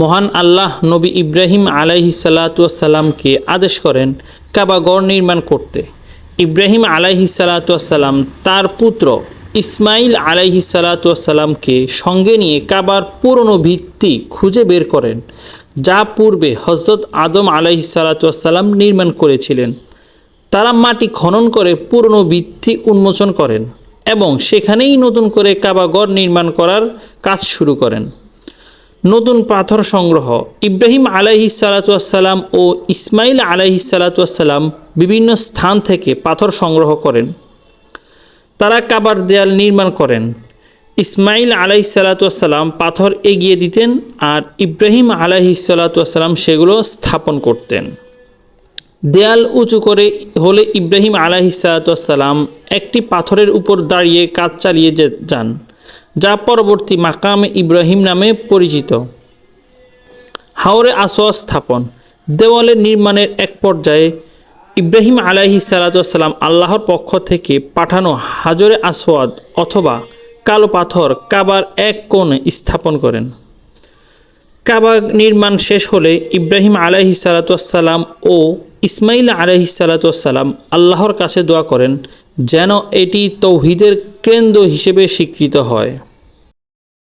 মহান আল্লাহ নবী ইব্রাহিম আলাইহিসাল্লাতুয়াসাল্লামকে আদেশ করেন কাবা গড় নির্মাণ করতে। ইব্রাহিম আলাইহিসাল্লাতুয়াসাল্লাম তার পুত্র ইসমাইল আলাইহিসাল্লাতুয়াসাল্লামকে সঙ্গে নিয়ে কাবার পুরনো ভিত্তি খুঁজে বের করেন, যা পূর্বে হজরত আদম আলাইহিসাল্লাতুয়াসাল্লাম নির্মাণ করেছিলেন। তারা মাটি খনন করে পুরনো ভিত্তি উন্মোচন করেন এবং সেখানেই নতুন করে কাবাগর নির্মাণ করার কাজ শুরু করেন। নতুন পাথর সংগ্রহ। ইব্রাহিম আলাইহি সালাতাম ও ইসমাইল আলাইহি সালাতাম বিভিন্ন স্থান থেকে পাথর সংগ্রহ করেন। তারা কাবার দেয়াল নির্মাণ করেন। ইসমাইল আলাইহি সালাতাম পাথর এগিয়ে দিতেন আর ইব্রাহিম আলাইহি সালাতাম সেগুলো স্থাপন করতেন। দেয়াল উঁচু করে হলে ইব্রাহিম আলাহিসাল্লাম একটি পাথরের উপর দাঁড়িয়ে কাজ চালিয়ে যান। যা পরবর্তী মাকাম ইব্রাহিম নামে পরিচিত। হাওরে আসোয়া স্থাপন, দেওয়ালের নির্মাণের এক পর্যায়ে ইব্রাহিম আলাহি সালাতাম আল্লাহর পক্ষ থেকে পাঠানো হাজরে আসওয়াদ অথবা কালো পাথর কাবার এক কোণে স্থাপন করেন। কাবা নির্মাণ শেষ হলে ইব্রাহিম আলাহি সালাতাম ও ইসমাইল আলাহি সালাতাম আল্লাহর কাছে দোয়া করেন, যেন এটি তৌহিদের কেন্দ্র হিসেবে স্বীকৃত হয়।